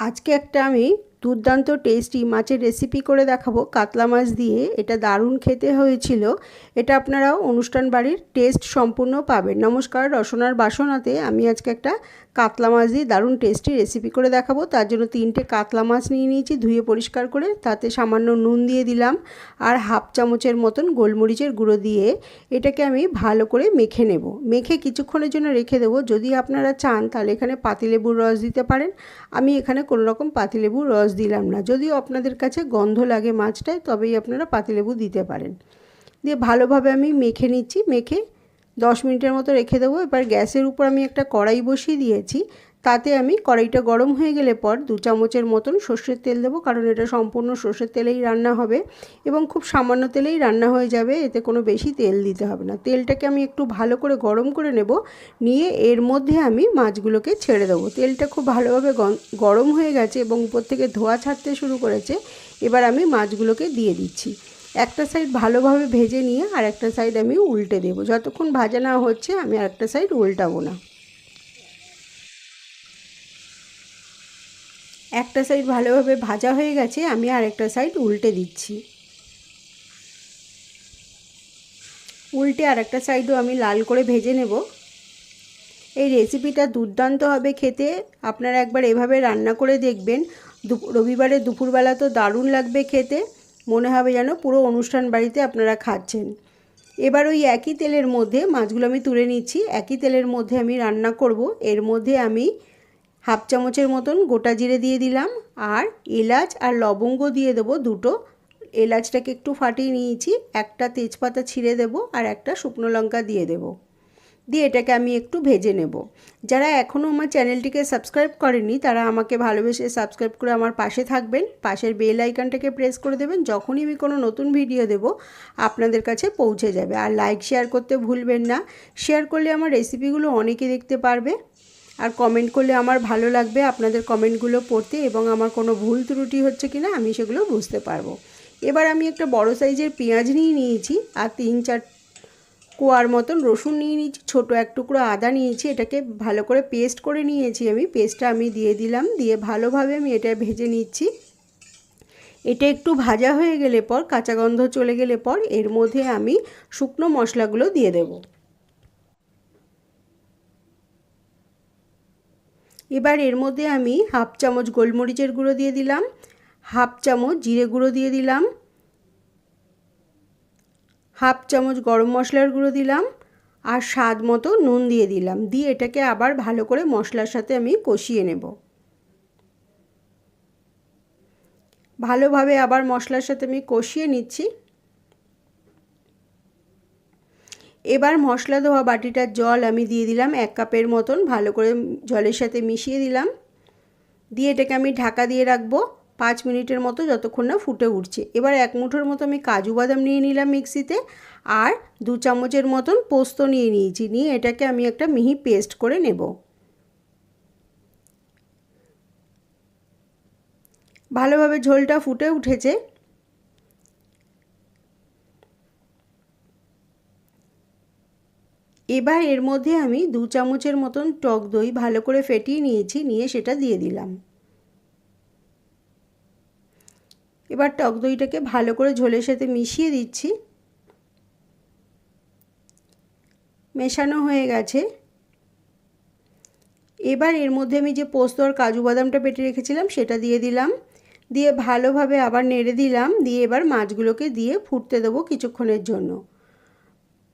আজকে একটা আমি দুর্দান্ত টেস্টি মাছের রেসিপি করে দেখাবো। কাতলা মাছ দিয়ে এটা দারুণ খেতে হয়েছিল। এটা আপনারাও অনুষ্ঠান বাড়ির টেস্ট সম্পূর্ণ পাবেন। নমস্কার, রসনার বাসনাতে আমি আজকে একটা কাতলা মাছ দিয়ে দারুণ টেস্টি রেসিপি করে দেখাবো। তার জন্য তিনটে কাতলা মাছ নিয়ে নিয়েছি, ধুয়ে পরিষ্কার করে তাতে সামান্য নুন দিয়ে দিলাম আর হাফ চামচের মতন গোলমরিচের গুঁড়ো দিয়ে এটাকে আমি ভালো করে মেখে নেব। মেখে কিছুক্ষণের জন্য রেখে দেবো। যদি আপনারা চান তাহলে এখানে পাতিলেবুর রস দিতে পারেন। আমি এখানে কোনো রকম পাতিলেবুর রস দিলাম না। যদিও আপনাদের কাছে গন্ধ লাগে মাছটায়, তবেই আপনারা পাতিলেবু দিতে পারেন। দিয়ে ভালোভাবে আমি মেখে নিচ্ছি, মেখে দশ মিনিটের মতো রেখে দেবো। এবার গ্যাসের উপর আমি একটা কড়াই বসিয়ে দিয়েছি। তাতে আমি কড়াইটা গরম হয়ে গেলে পর দু চামচের মতন সর্ষের তেল দেবো, কারণ এটা সম্পূর্ণ সর্ষের তেলেই রান্না হবে এবং খুব সামান্য তেলেই রান্না হয়ে যাবে, এতে কোনো বেশি তেল দিতে হবে না। তেলটাকে আমি একটু ভালো করে গরম করে নেব, নিয়ে এর মধ্যে আমি মাছগুলোকে ছেড়ে দেবো। তেলটা খুব ভালোভাবে গরম হয়ে গেছে এবং উপর থেকে ধোয়া ছাড়তে শুরু করেছে, এবার আমি মাছগুলোকে দিয়ে দিচ্ছি। একটা সাইড ভালোভাবে ভেজে নিয়ে আর একটা সাইড আমি উল্টে দেবো। যতক্ষণ ভাজা না হচ্ছে, আমি আরেকটা সাইড উল্টাবো না। একটা সাইড ভালোভাবে ভাজা হয়ে গেছে, আমি আরেকটা সাইড উল্টে দিচ্ছি। উল্টে আরেকটা সাইডও আমি লাল করে ভেজে নেব। এই রেসিপিটা দুর্দান্ত হবে খেতে। আপনারা একবার এভাবে রান্না করে দেখবেন। রবিবারে দুপুরবেলা তো দারুণ লাগবে খেতে। মনে হবে যেন পুরো অনুষ্ঠান বাড়িতে আপনারা খাচ্ছেন। এবার ওই একই তেলের মধ্যে মাছগুলো আমি তুলে নিচ্ছি। একই তেলের মধ্যে আমি রান্না করব। এর মধ্যে আমি হাফ চামচের মতন গোটা জিরে দিয়ে দিলাম আর এলাচ আর লবঙ্গ দিয়ে দেবো দুটো। এলাচটাকে একটু ফাটিয়ে নিয়েছি, একটা তেজপাতা ছিঁড়ে দেবো আর একটা শুকনো লঙ্কা দিয়ে দেবো। দিয়ে এটাকে আমি একটু ভেজে নেব। যারা এখনও আমার চ্যানেলটিকে সাবস্ক্রাইব করেনি তারা আমাকে ভালোবেসে সাবস্ক্রাইব করে আমার পাশে থাকবেন। পাশের বেল আইকনটাকে প্রেস করে দেবেন, যখনই আমি কোনো নতুন ভিডিও দেব, আপনাদের কাছে পৌঁছে যাবে। আর লাইক, শেয়ার করতে ভুলবেন না। শেয়ার করলে আমার রেসিপিগুলো অনেকে দেখতে পারবে। আর কমেন্ট করলে আমার ভালো লাগবে আপনাদের কমেন্টগুলো পড়তে এবং আমার কোনো ভুল ত্রুটি হচ্ছে কি না আমি সেগুলো বুঝতে পারব। এবার আমি একটা বড় সাইজের পেঁয়াজ নিয়ে নিয়েছি আর তিন চার কোয়ার মতন রসুন নিয়ে নিয়েছি, ছোটো এক টুকরো আদা নিয়েছি, এটাকে ভালো করে পেস্ট করে নিয়েছি আমি পেস্টটা আমি দিয়ে দিলাম, দিয়ে ভালোভাবে আমি এটা ভেজে নিচ্ছি। এটা একটু ভাজা হয়ে গেলে পর, কাঁচা গন্ধ চলে গেলে পর, এর মধ্যে আমি শুকনো মশলাগুলো দিয়ে দেব। এবার এর মধ্যে আমি হাফ চামচ গোলমরিচের গুঁড়ো দিয়ে দিলাম, হাফ চামচ জিরে গুঁড়ো দিয়ে দিলাম, হাফ চামচ গরম মশলার গুঁড়ো দিলাম আর স্বাদ মতো নুন দিয়ে দিলাম। দিয়ে এটাকে আবার ভালো করে মশলার সাথে আমি কষিয়ে নেব। ভালোভাবে আবার মশলার সাথে আমি কষিয়ে নিচ্ছি। এবার মশলা ধোয়া বাটিটার জল আমি দিয়ে দিলাম এক কাপের মতন, ভালো করে জলের সাথে মিশিয়ে দিলাম। দিয়ে এটাকে আমি ঢাকা দিয়ে রাখব পাঁচ মিনিটের মতো যতক্ষণ না ফুটে উঠছে। এবার এক মুঠোর মতো আমি কাজু বাদাম নিয়ে নিলাম মিক্সিতে আর দু চামচের মতন পোস্ত নিয়ে নিয়েছি, নিয়ে এটাকে আমি একটা মিহি পেস্ট করে নেব। ভালোভাবে ঝোলটা ফুটে উঠেছে। এবার এর মধ্যে আমি দু চামচের মতন টক দই ভালো করে ফেটিয়ে নিয়েছি, নিয়ে সেটা দিয়ে দিলাম। এবার টক দইটাকে ভালো করে ঝোলের সাথে মিশিয়ে দিচ্ছি। মেশানো হয়ে গেছে। এবার এর মধ্যে আমি যে পোস্ত আর কাজু বাদামটা পেটে রেখেছিলাম, সেটা দিয়ে দিলাম। দিয়ে ভালোভাবে আবার নেড়ে দিলাম, দিয়ে এবার মাছগুলোকে দিয়ে ফুটতে দেবো কিছুক্ষণের জন্য।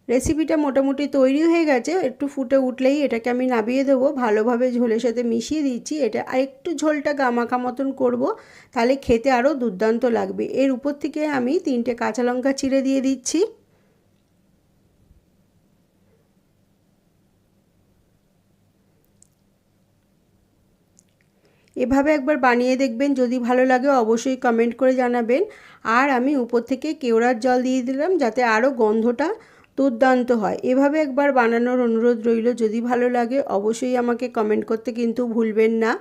রেসিপিটা মোটামুটি তৈরি হয়ে গেছে। একটু ফুটে উঠলেই এটাকে আমি নাবিয়ে দেবো। ভালোভাবে ঝোলের সাথে মিশিয়ে দিচ্ছি। এটা আর একটু ঝোলটা গামাখা মতন করব, তাহলে খেতে আরও দুর্দান্ত লাগবে। এর উপর থেকে আমি তিনটে কাঁচা লঙ্কা চিড়ে দিয়ে দিচ্ছি। এভাবে একবার বানিয়ে দেখবেন। যদি ভালো লাগে অবশ্যই কমেন্ট করে জানাবেন। আর আমি উপর থেকে কেওড়ার জল দিয়ে দিলাম, যাতে আরও গন্ধটা দুর্দান্ত হয়। এভাবে একবার বানানোর অনুরোধ রইল। যদি ভালো লাগে, অবশ্যই আমাকে কমেন্ট করতে কিন্তু ভুলবেন না।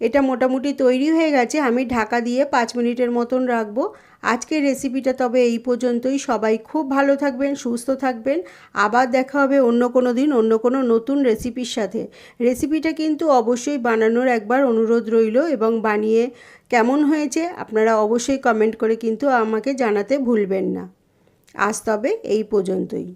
এটা মোটামুটি তৈরি হয়ে গেছে। আমি ঢাকা দিয়ে পাঁচ মিনিটের মতন রাখব। আজকের রেসিপিটা তবে এই পর্যন্তই। সবাই খুব ভালো থাকবেন, সুস্থ থাকবেন। আবার দেখা হবে অন্য কোনো দিন, অন্য কোনো নতুন রেসিপির সাথে। রেসিপিটা কিন্তু অবশ্যই বানানোর একবার অনুরোধ রইল এবং বানিয়ে কেমন হয়েছে আপনারা অবশ্যই কমেন্ট করে কিন্তু আমাকে জানাতে ভুলবেন না। আজ তবে এই পর্যন্তই।